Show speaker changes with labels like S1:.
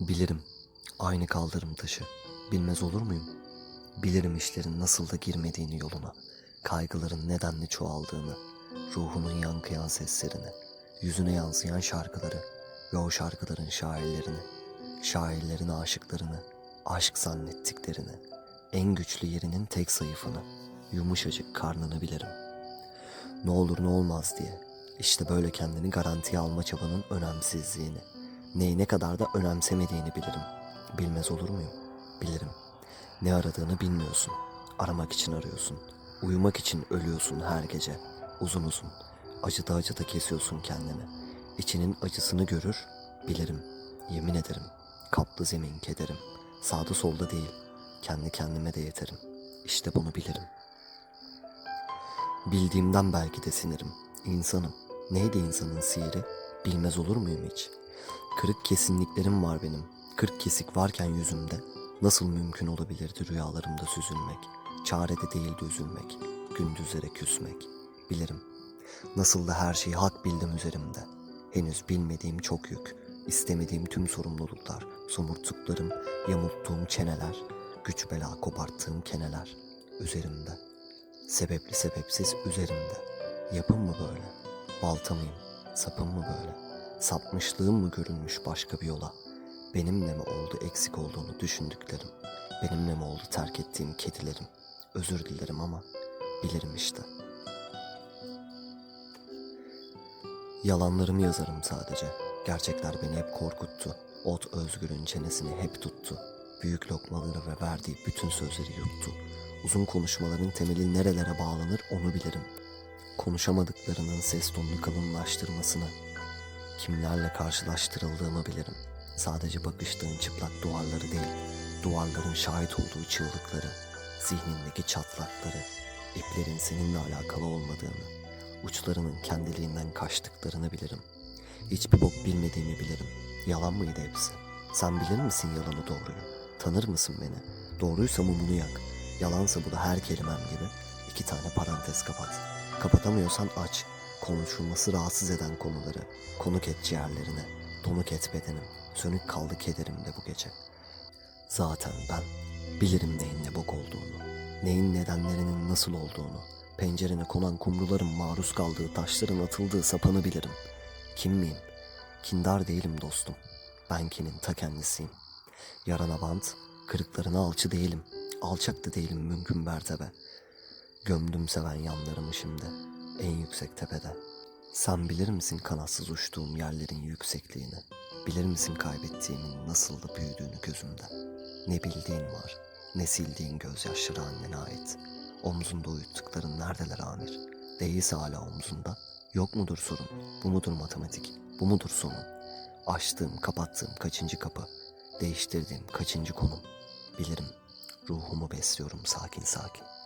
S1: Bilirim. Aynı kaldırım taşı. Bilmez olur muyum? Bilirim işlerin nasıl da girmediğini yoluna. Kaygıların nedenle çoğaldığını. Ruhunun yankıyan seslerini. Yüzüne yansıyan şarkıları. Ve o şarkıların şairlerini. Şairlerin aşıklarını. Aşk zannettiklerini. En güçlü yerinin tek zayıfını. Yumuşacık karnını bilirim. Ne olur ne olmaz diye. İşte böyle kendini garantiye alma çabanın önemsizliğini. Neyi ne kadar da önemsemediğini bilirim. Bilmez olur muyum? Bilirim. Ne aradığını bilmiyorsun. Aramak için arıyorsun. Uyumak için ölüyorsun her gece. Uzun uzun. Acıda acıda kesiyorsun kendini. İçinin acısını görür, bilirim. Yemin ederim. Kaplı zemin kederim. Sağda solda değil. Kendi kendime de yeterim. İşte bunu bilirim. Bildiğimden belki de sinirim. İnsanım. Neydi insanın sihri? Bilmez olur muyum hiç? Kırık kesinliklerim var benim. Kırk kesik varken yüzümde nasıl mümkün olabilirdi rüyalarımda süzülmek? Çarede değildi üzülmek, gündüzlere küsmek. Bilirim. Nasıl da her şeyi hak bildim üzerimde. Henüz bilmediğim çok yük, istemediğim tüm sorumluluklar, somurttuklarım, yamulttuğum çeneler, güç bela koparttığım keneler üzerimde. Sebepli sebepsiz üzerimde. Yapım mı böyle? Balta mıyım? Sapım mı böyle? Sapmışlığım mı görünmüş başka bir yola? Benimle mi oldu eksik olduğunu düşündüklerim? Benimle mi oldu terk ettiğim kedilerim? Özür dilerim ama bilirim işte. Yalanlarımı yazarım sadece. Gerçekler beni hep korkuttu. Ot özgürün çenesini hep tuttu. Büyük lokmaları ve verdiği bütün sözleri yuttu. Uzun konuşmaların temeli nerelere bağlanır onu bilirim. Konuşamadıklarının ses tonunu kalınlaştırmasını, kimlerle karşılaştırıldığımı bilirim. Sadece bakıştığın çıplak duvarları değil, duvarların şahit olduğu çığlıkları, zihnindeki çatlakları, iplerin seninle alakalı olmadığını, uçlarının kendiliğinden kaçtıklarını bilirim. Hiçbir bok bilmediğimi bilirim. Yalan mıydı hepsi? Sen bilir misin yalanı doğruyu? Tanır mısın beni? Doğruysa mumunu yak. Yalansa bu da her kelimem gibi iki tane parantez kapat. Kapatamıyorsan aç. Konuşulması rahatsız eden konuları. Konuk et ciğerlerine. Donuk et bedenim. Sönük kaldı kederimde bu gece. Zaten ben bilirim neyin ne bok olduğunu. Neyin nedenlerinin nasıl olduğunu. Pencerene konan kumruların maruz kaldığı taşların atıldığı sapanı bilirim. Kim miyim? Kindar değilim dostum. Ben kinin ta kendisiyim. Yarana bant, kırıklarına alçı değilim. Alçak da değilim mümkün mertebe. Gömdüm seven yanlarımı şimdi en yüksek tepede. Sen bilir misin kanatsız uçtuğum yerlerin yüksekliğini? Bilir misin kaybettiğimin nasıl da büyüdüğünü gözümde? Ne bildiğin var, ne sildiğin gözyaşları annene ait. Omzunda uyuttukların neredeler Amir? Değilse hala omzunda. Yok mudur sorun? Bu mudur matematik? Bu mudur sonun? Açtığım, kapattığım kaçıncı kapı? Değiştirdiğim kaçıncı konum? Bilirim. Ruhumu besliyorum sakin sakin.